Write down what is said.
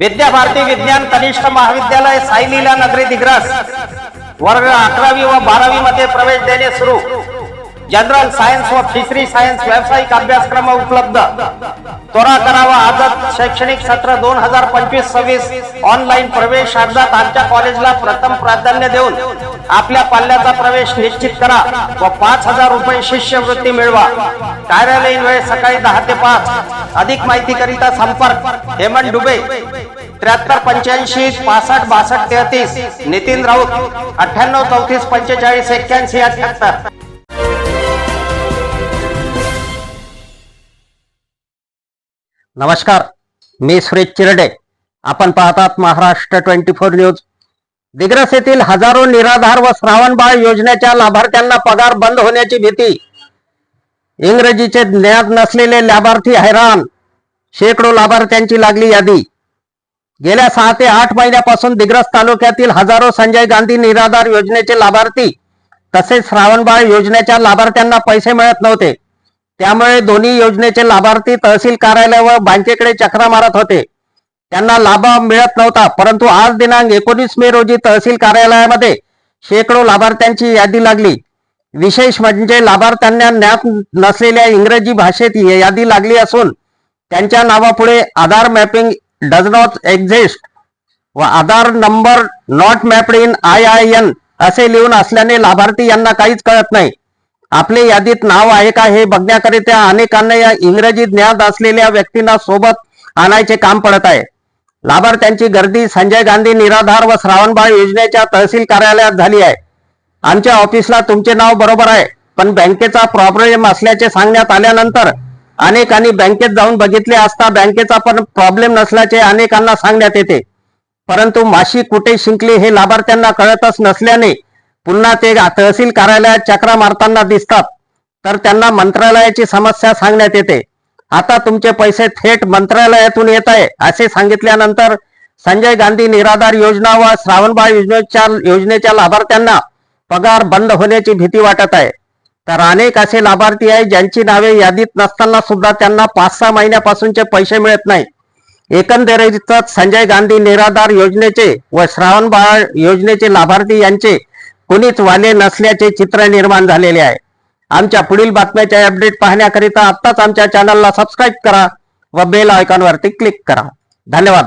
विद्याभारती विज्ञान कनिष्ठ महाविद्यालय साईलीला नगरी दिग्रस. वर्ग अकरावी व बारावी मध्ये प्रवेश देणे सुरू. जनरल सायन्स व फिशरी सायन्स व्यावसायिक अभ्यासक्रम उपलब्ध. त्वरा करावा आजच शैक्षणिक सत्र दोन हजार पंचवीस सव्वीस ऑनलाईन प्रवेश अर्जात आमच्या कॉलेजला प्रथम प्राधान्य देऊन आपल्या पाल्याचा प्रवेश निश्चित करा व पाच हजार रुपये शिष्यवृत्ती मिळवा. कार्यालयीन वेळ सकाळी दहा ते पाच. अधिक माहिती करिता संपर्क हेमंत डुबे. त्र्याहत्तर पंच्याऐंशी पासष्ट बासष्ट तेहतीस. नितीन राऊत अठ्ठ्याण्णव चौतीस पंचेचाळीस एक्क्याऐंशी अठ्याहत्तर. नमस्कार. मी सुरेश चिरडे. आपण पाहतात Maharashtra twenty four news. Digras येथील हजारो निराधार व श्रावणबाळ योजनेच्या लाभार्थ्यांना पगार बंद होण्याची भीती. इंग्रजीचे ज्ञान नसलेले लाभार्थी हैराण. शेकडो लाभार्थ्यांची लागली यादी. गेल्या सहा ते आठ महिन्यापासून दिग्रस तालुक्यातील हजारो संजय गांधी निराधार योजनेचे लाभार्थी तसेच श्रावणबाळ योजनेच्या लाभार्थ्यांना पैसे मिळत नव्हते. त्यामुळे दोन्ही योजनेचे लाभार्थी तहसील कार्यालय व बँकेकडे चक्रा मारत होते. त्यांना लाभ मिळत नव्हता परंतु आज दिनांक एकोणीस मे रोजी तहसील कार्यालयामध्ये शेकडो लाभार्थ्यांची यादी लागली. विशेष म्हणजे लाभार्थ्यांना ज्ञात नसलेल्या इंग्रजी भाषेत यादी लागली असून त्यांच्या नावापुढे Aadhaar mapping does not exist व Aadhaar number not mapped in I I N असे लिहून असल्याने लाभार्थी यांना काहीच कळत नाही. आपले यादीत नाव आहे का हे बघण्याकरिता अनेकांना या इंग्रजी ज्ञात असलेल्या व्यक्तींना सोबत आणायचे काम पडत आहे. लाभार्थ्यांची गर्दी संजय गांधी निराधार व श्रावणबाळ योजनेच्या तहसील कार्यालयात झाली आहे. आमच्या ऑफिसला तुमचे नाव बरोबर आहे पण बँकेचा प्रॉब्लेम असल्याचे सांगण्यात आल्यानंतर अनेकांनी बँकेत जाऊन बघितले असता बँकेचा पण प्रॉब्लेम नसल्याचे अनेकांना सांगण्यात येते. परंतु माशी कुठे शिंकली हे लाभार्थ्यांना कळतच नसल्याने पुन्हा ते तहसील कार्यालयात चक्रा मारताना दिसतात. तर त्यांना मंत्रालयाची समस्या सांगण्यात येते. आता तुमचे पैसे थेट मंत्रालयातून येत आहे असे सांगितल्यानंतर संजय गांधी निराधार योजना व श्रावणबाळ योजनेच्या योजनेच्या लाभार्थ्यांना पगार बंद होण्याची भीती वाटत आहे. तर अनेक असे लाभार्थी आहे ज्यांची नावे यादीत नसताना सुद्धा त्यांना पाच सहा महिन्यापासूनचे पैसे मिळत नाही. एकंदरीतच संजय गांधी निराधार योजनेचे व श्रावणबाळ योजनेचे लाभार्थी यांचे कुणीच वाले नसल्याचे चित्र निर्माण झालेले आहे. आमच्या पुढील बातम्याचे अपडेट पाहण्याकरिता आत्ताच आमच्या चॅनलला सबस्क्राईब करा व बेल आयकॉनवरती क्लिक करा. धन्यवाद.